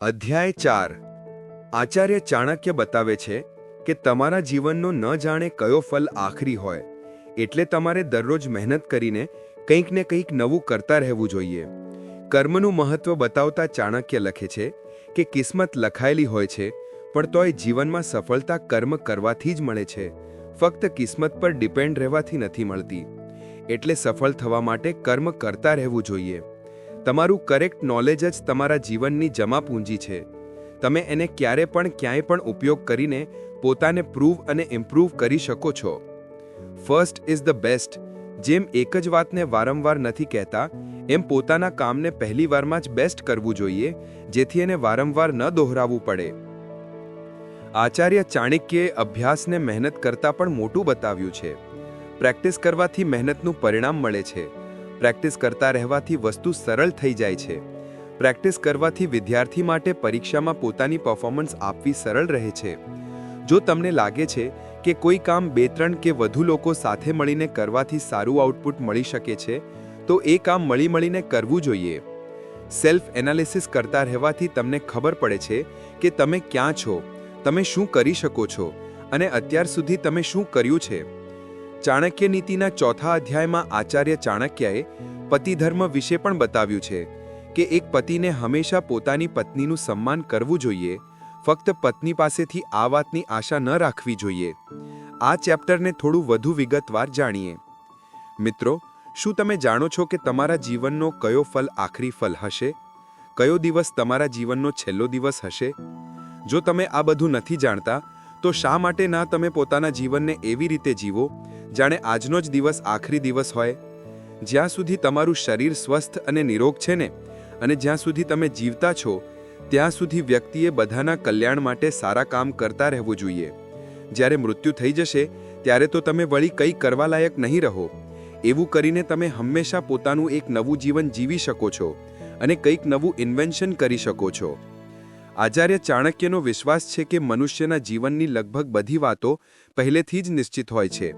અધ્યાય ચાર. આચાર્ય ચાણક્ય બતાવે છે કે તમારા જીવનનો ન જાણે કયો ફલ આખરી હોય, એટલે તમારે દરરોજ મહેનત કરીને કંઈક ને કંઈક નવું કરતા રહેવું જોઈએ. કર્મનું મહત્વ બતાવતા ચાણક્ય લખે છે કે કિસ્મત લખાયેલી હોય છે, પણ તોય જીવનમાં સફળતા કર્મ કરવાથી જ મળે છે. ફક્ત કિસ્મત પર ડિપેન્ડ રહેવાથી નથી મળતી. એટલે સફળ થવા માટે કર્મ કરતા રહેવું જોઈએ. તમારું કરેક્ટ નોલેજ જ તમારા જીવનની જમા પૂંજી છે. તમે એને ક્યારે પણ ક્યાંય પણ ઉપયોગ કરીને પોતાને પ્રૂવ અને ઇમ્પ્રૂવ કરી શકો છો. ફર્સ્ટ ઇઝ ધ બેસ્ટ જેમ એક જ વાતને વારંવાર નથી કહેતા, એમ પોતાના કામને પહેલી વારમાં જ બેસ્ટ કરવું જોઈએ, જેથી એને વારંવાર ન દોહરાવવું પડે. આચાર્ય ચાણક્યે અભ્યાસને મહેનત કરતાં પણ મોટું બતાવ્યું છે. પ્રેક્ટિસ કરવાથી મહેનતનું પરિણામ મળે છે. પ્રેક્ટિસ કરતા રહેવાથી વસ્તુ સરળ થઈ જાય છે. પ્રેક્ટિસ કરવાથી વિદ્યાર્થી માટે પરીક્ષામાં પોતાની પરફોર્મન્સ આપવી સરળ રહે છે. જો તમને લાગે છે કે કોઈ કામ બે ત્રણ કે વધુ લોકો સાથે મળીને કરવાથી સારું આઉટપુટ મળી શકે છે, તો એ કામ મળી મળીને કરવું જોઈએ. સેલ્ફ એનાલિસિસ કરતા રહેવાથી તમને ખબર પડે છે કે તમે ક્યાં છો, તમે શું કરી શકો છો, અને અત્યાર સુધી તમે શું કર્યું છે. ચાણક્ય નીતિના ચોથા અધ્યાયમાં આચાર્ય ચાણક્યએ પતિધર્મ વિશે પણ બતાવ્યું છે કે એક પતિને હંમેશા પોતાની પત્નીનું સન્માન કરવું જોઈએ, ફક્ત પત્ની પાસેથી આ વાતની આશા ન રાખવી જોઈએ. આ ચેપ્ટરને થોડું વધુ વિગતવાર જાણીએ. મિત્રો, શું તમે જાણો છો કે તમારા જીવનનો કયો ફલ આખરી ફલ હશે? કયો દિવસ તમારા જીવનનો છેલ્લો દિવસ હશે? જો તમે આ બધું નથી જાણતા, તો શા માટે ના તમે પોતાના જીવનને એવી રીતે જીવો જાણે આજનો જ દિવસ આખરી દિવસ હોય. જ્યાં સુધી તમારું શરીર સ્વસ્થ અને નિરોગ છે ને, અને જ્યાં સુધી તમે જીવતા છો, ત્યાં સુધી વ્યક્તિએ બધાના કલ્યાણ માટે સારા કામ કરતા રહેવું જોઈએ. જ્યારે મૃત્યુ થઈ જશે, ત્યારે તો તમે વળી કંઈ કરવા લાયક નહીં રહો. એવું કરીને તમે હંમેશા પોતાનું એક નવું જીવન જીવી શકો છો, અને કંઈક નવું ઇન્વેન્શન કરી શકો છો. આચાર્ય ચાણક્યનો વિશ્વાસ છે કે મનુષ્યના જીવનની લગભગ બધી વાતો પહેલેથી જ નિશ્ચિત હોય છે.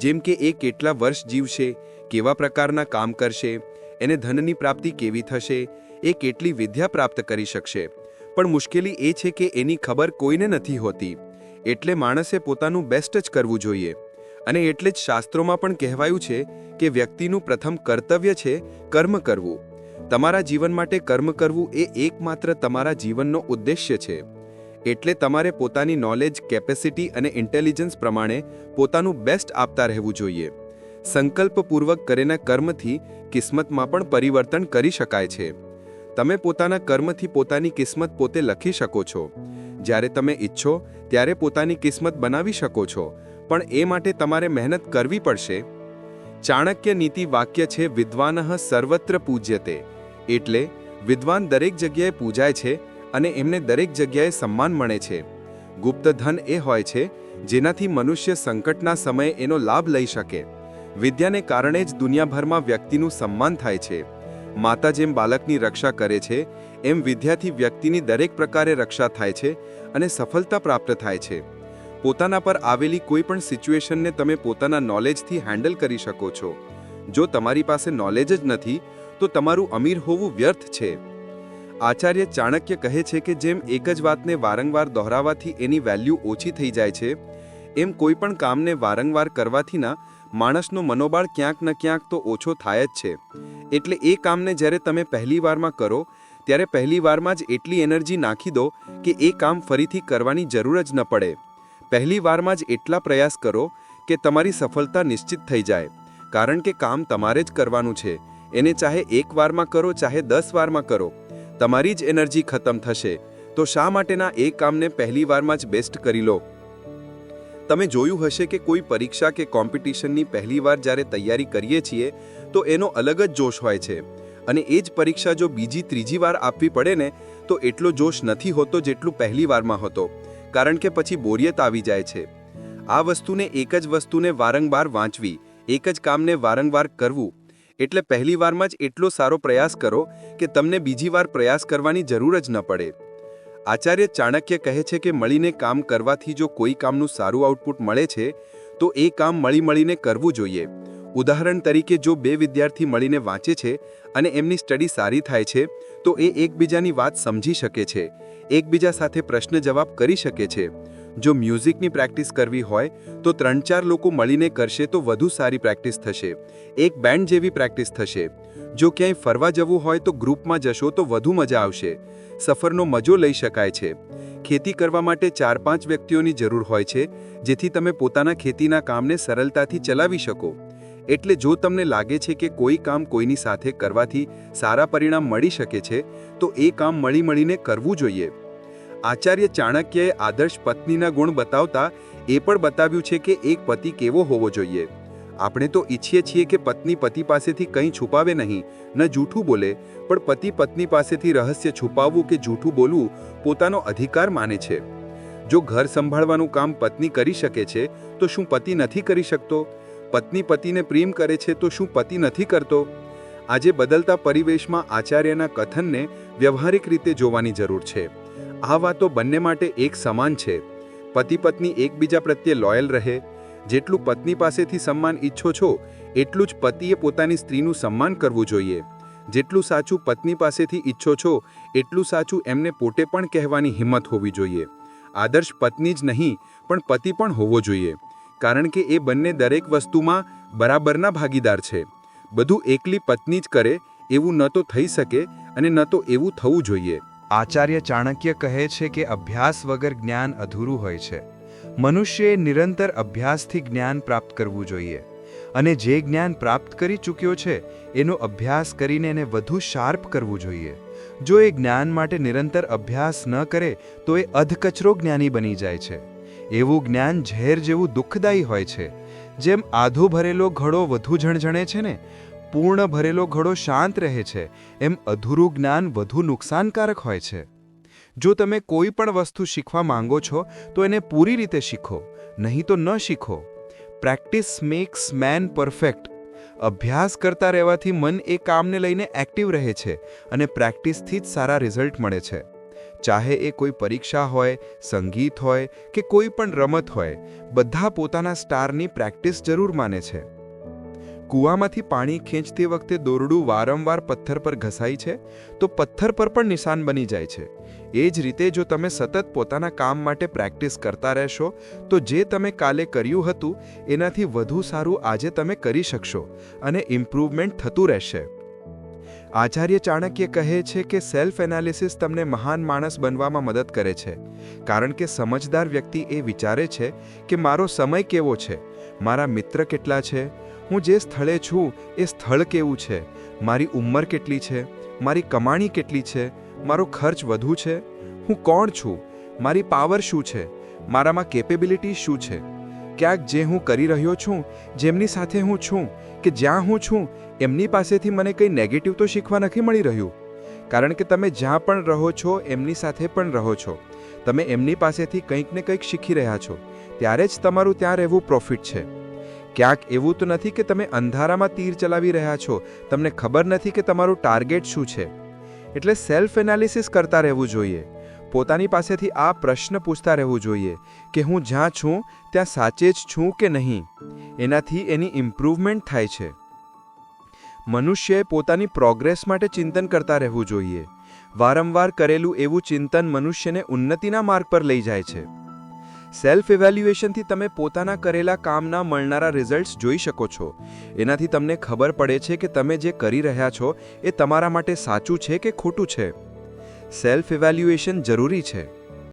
જેમ કે એ કેટલા વર્ષ જીવશે, કેવા પ્રકારના કામ કરશે, એને ધનની પ્રાપ્તિ કેવી થશે, એ કેટલી વિદ્યા પ્રાપ્ત કરી શકશે. પણ મુશ્કેલી એ છે કે એની ખબર કોઈને નથી હોતી. એટલે માણસે પોતાનું બેસ્ટ જ કરવું જોઈએ. અને એટલે જ શાસ્ત્રોમાં પણ કહેવાયું છે કે વ્યક્તિનું પ્રથમ કર્તવ્ય છે કર્મ કરવું. તમારા જીવન માટે કર્મ કરવું એ એકમાત્ર તમારા જીવનનો ઉદ્દેશ્ય છે. એટલે તમારે પોતાની નોલેજ કેપેસિટી અને ઇન્ટેલિજન્સ પ્રમાણે પોતાનું બેસ્ટ આપતા રહેવું જોઈએ. સંકલ્પપૂર્વક કરેના કર્મથી કિસ્મતમાં પણ પરિવર્તન કરી શકાય છે. તમે પોતાના કર્મથી પોતાની કિસ્મત પોતે લખી શકો છો. જ્યારે તમે ઈચ્છો, ત્યારે પોતાની કિસ્મત બનાવી શકો છો. પણ એ માટે તમારે મહેનત કરવી પડશે. ચાણક્ય નીતિ વાક્ય છે, વિદ્વાનઃ સર્વત્ર પૂજ્યતે. એટલે વિદ્વાન દરેક જગ્યાએ પૂજાય છે અને એમને દરેક જગ્યાએ સન્માન મળે છે. ગુપ્ત ધન એ હોય છે, જેનાથી મનુષ્ય સંકટના સમયે એનો લાભ લઈ શકે. વિદ્યાને કારણે જ દુનિયાભરમાં વ્યક્તિનું સન્માન થાય છે. માતા જેમ બાળકની રક્ષા કરે છે, એમ વિદ્યાથી વ્યક્તિની દરેક પ્રકારે રક્ષા થાય છે અને સફળતા પ્રાપ્ત થાય છે. પોતાના પર આવેલી કોઈ પણ સિચ્યુએશનને તમે પોતાના નોલેજથી હેન્ડલ કરી શકો છો. જો તમારી પાસે નોલેજ જ નથી, તો તમારું અમીર હોવું વ્યર્થ છે. આચાર્ય ચાણક્ય કહે છે કે જેમ એક જ વાતને વારંવાર દોહરાવવાથી એની વેલ્યુ ઓછી થઈ જાય છે, એમ કોઈ પણ કામને વારંવાર કરવાથી ના માણસનો મનોબળ ક્યાંક ન ક્યાંક તો ઓછો થાય જ છે. એટલે એ કામને જ્યારે તમે પહેલી વારમાં કરો, ત્યારે પહેલી વારમાં જ એટલી એનર્જી નાખી દો કે એ કામ ફરીથી કરવાની જરૂર જ ન પડે. પહેલી વારમાં જ એટલા પ્રયાસ કરો કે તમારી સફળતા નિશ્ચિત થઈ જાય, કારણ કે કામ તમારે જ કરવાનું છે. એને ચાહે એક વારમાં કરો, ચાહે દસ વારમાં કરો. તમારી જ એનર્જી ખતમ થશે. તો શા માટેના એ કામને પહેલી વારમાં જ બેસ્ટ કરી લો. તમે જોયું હશે કે કોઈ પરીક્ષા કે કોમ્પિટિશનની પહેલી વાર જ્યારે તૈયારી કરીએ છીએ, તો એનો અલગ જ જોશ હોય છે. અને એ જ પરીક્ષા જો બીજી ત્રીજી વાર આપવી પડે ને, તો એટલો જોશ નથી હોતો જેટલું પહેલી વારમાં હતો. કારણ કે પછી બોરિયત આવી જાય છે. આ વસ્તુને એક જ વસ્તુને વારંવાર વાંચવી, એક જ કામને વારંવાર કરવું એટલે પહેલી વારમાં જ એટલો સારો પ્રયાસ કરો કે તમને બીજી વાર પ્રયાસ કરવાની જરૂર જ ન પડે. આચાર્ય ચાણક્ય કહે છે કે મળીને કામ કરવાથી જો કોઈ કામનું સારું આઉટપુટ મળે છે, તો એ કામ મળી મળીને કરવું જોઈએ. ઉદાહરણ તરીકે જો બે વિદ્યાર્થી મળીને વાંચે છે અને એમની સ્ટડી સારી થાય છે, તો એ એકબીજાની વાત સમજી શકે છે, એકબીજા સાથે પ્રશ્ન જવાબ કરી શકે છે. જો મ્યુઝિકની પ્રેક્ટિસ કરવી હોય, તો ત્રણ ચાર લોકો મળીને કરશે તો વધુ સારી પ્રેક્ટિસ થશે. એક બેન્ડ જેવી પ્રેક્ટિસ થશે. જો ક્યાંય ફરવા જવું હોય તો ગ્રુપમાં જશો તો વધુ મજા આવશે. સફરનો મજો લઈ શકાય છે. ખેતી કરવા માટે ચાર પાંચ વ્યક્તિઓની જરૂર હોય છે, જેથી તમે પોતાના ખેતીના કામને સરળતાથી ચલાવી શકો. એટલે જો તમને લાગે છે કે કોઈ કામ કોઈની સાથે કરવાથી સારા પરિણામ મળી શકે છે, તો એ કામ મળી મળીને કરવું જોઈએ. આચાર્ય ચાણક્યએ આદર્શ પત્નીના ગુણ બતાવતા એ પણ બતાવ્યું છે કે એક પતિ કેવો હોવો જોઈએ. આપણે તો ઈચ્છીએ છીએ કે પત્ની પતિ પાસેથી કંઈ છુપાવે નહીં, ન જૂઠું બોલે, પણ પતિ પત્ની પાસેથી રહસ્ય છુપાવવું કે જૂઠું બોલવું પોતાનો અધિકાર માને છે. જો ઘર સંભાળવાનું કામ પત્ની કરી શકે છે, તો શું પતિ નથી કરી શકતો? પત્ની પતિને પ્રેમ કરે છે, તો શું પતિ નથી કરતો? આજે બદલતા પરિવેશમાં આચાર્યના કથનને વ્યવહારિક રીતે જોવાની જરૂર છે. આ વાતો બંને માટે એક સમાન છે. પતિ પત્ની એકબીજા પ્રત્યે લોયલ રહે. જેટલું પત્ની પાસેથી સન્માન ઈચ્છો છો, એટલું જ પતિએ પોતાની સ્ત્રીનું સન્માન કરવું જોઈએ. જેટલું સાચું પત્ની પાસેથી ઈચ્છો છો, એટલું સાચું એમને પોતે પણ કહેવાની હિંમત હોવી જોઈએ. આદર્શ પત્ની જ નહીં, પણ પતિ પણ હોવો જોઈએ. કારણ કે એ બંને દરેક વસ્તુમાં બરાબરના ભાગીદાર છે. બધું એકલી પત્ની જ કરે, એવું ન તો થઈ શકે અને ન તો એવું થવું જોઈએ. આચાર્ય ચાણક્ય કહે છે કે અભ્યાસ વગર જ્ઞાન અધૂરું હોય છે. મનુષ્યએ નિરંતર અભ્યાસથી જ્ઞાન પ્રાપ્ત કરવું જોઈએ. અને જે જ્ઞાન પ્રાપ્ત કરી ચૂક્યો છે, એનો અભ્યાસ કરીને એને વધુ શાર્પ કરવું જોઈએ. જો એ જ્ઞાન માટે નિરંતર અભ્યાસ ન કરે, તો એ અધકચરો જ્ઞાની બની જાય છે. એવું જ્ઞાન ઝેર જેવું દુઃખદાયી હોય છે. જેમ આધો ભરેલો ઘડો વધુ ઝણઝણે છે ને પૂર્ણ ભરેલો ઘડો શાંત રહે છે, એમ અધૂરું જ્ઞાન વધુ નુકસાનકારક હોય છે. જો તમે કોઈ પણ વસ્તુ શીખવા માંગો છો, તો એને પૂરી રીતે શીખો, નહીં તો ન શીખો. પ્રેક્ટિસ મેક્સ મેન પરફેક્ટ અભ્યાસ કરતા રહેવાથી મન એ કામને લઈને એક્ટિવ રહે છે અને પ્રેક્ટિસથી જ સારા રિઝલ્ટ મળે છે. ચાહે એ કોઈ પરીક્ષા હોય, સંગીત હોય કે કોઈ પણ રમત હોય, બધા પોતાના સ્ટારની પ્રેક્ટિસ જરૂર માને છે. કૂવામાંથી પાણી ખેંચતી વખતે દોરડું વારંવાર પથ્થર પર ઘસાય છે, તો પથ્થર પર પણ નિશાન બની જાય છે. એ જ રીતે જો તમે સતત પોતાના કામ માટે પ્રેક્ટિસ કરતા રહેશો, તો જે તમે કાલે કર્યું હતું, એનાથી વધુ સારું આજે તમે કરી શકશો અને ઇમ્પ્રૂવમેન્ટ થતું રહેશે. આચાર્ય ચાણક્ય કહે છે કે સેલ્ફ એનાલિસિસ તમને મહાન માણસ બનવામાં મદદ કરે છે, કારણ કે સમજદાર વ્યક્તિ એ વિચારે છે કે મારો સમય કેવો છે, મારા મિત્ર કેટલા છે હું જે સ્થળે છું એ સ્થળ કેવું છે? મારી ઉંમર કેટલી છે? મારી કમાણી કેટલી છે? મારો ખર્ચ વધુ છે? હું કોણ છું? મારી પાવર શું છે? મારામાં કેપેબિલિટી શું છે? ક્યાંક જે હું કરી રહ્યો છું, જેમની સાથે હું છું કે જ્યાં હું છું, એમની પાસેથી મને કંઈ નેગેટિવ તો શીખવા નથી મળી રહ્યું. કારણ કે તમે જ્યાં પણ રહો છો, એમની સાથે પણ રહો છો. તમે એમની પાસેથી કંઈક ને કંઈક શીખી રહ્યા છો. ત્યારે જ તમારું ત્યાં રહેવું પ્રોફિટ છે. ક્યાંક એવું તો નથી કે તમે અંધારામાં તીર ચલાવી રહ્યા છો. તમને ખબર નથી કે તમારું ટાર્ગેટ શું છે. એટલે સેલ્ફ એનાલિસિસ કરતા રહેવું જોઈએ. પોતાની પાસેથી આ પ્રશ્ન પૂછતા રહેવું જોઈએ કે હું જ્યાં છું, ત્યાં સાચે જ છું કે નહીં? એનાથી એની ઇમ્પ્રૂવમેન્ટ થાય છે. મનુષ્યએ પોતાની પ્રોગ્રેસ માટે ચિંતન કરતા રહેવું જોઈએ. વારંવાર કરેલું એવું ચિંતન મનુષ્યને ઉન્નતિના માર્ગ પર લઈ જાય છે. સેલ્ફ ઇવેલ્યુએશનથી તમે પોતાના કરેલા કામના મળનારા રિઝલ્ટ્સ જોઈ શકો છો. એનાથી તમને ખબર પડે છે કે તમે જે કરી રહ્યા છો એ તમારા માટે સાચું છે કે ખોટું છે? સેલ્ફ ઇવેલ્યુએશન જરૂરી છે.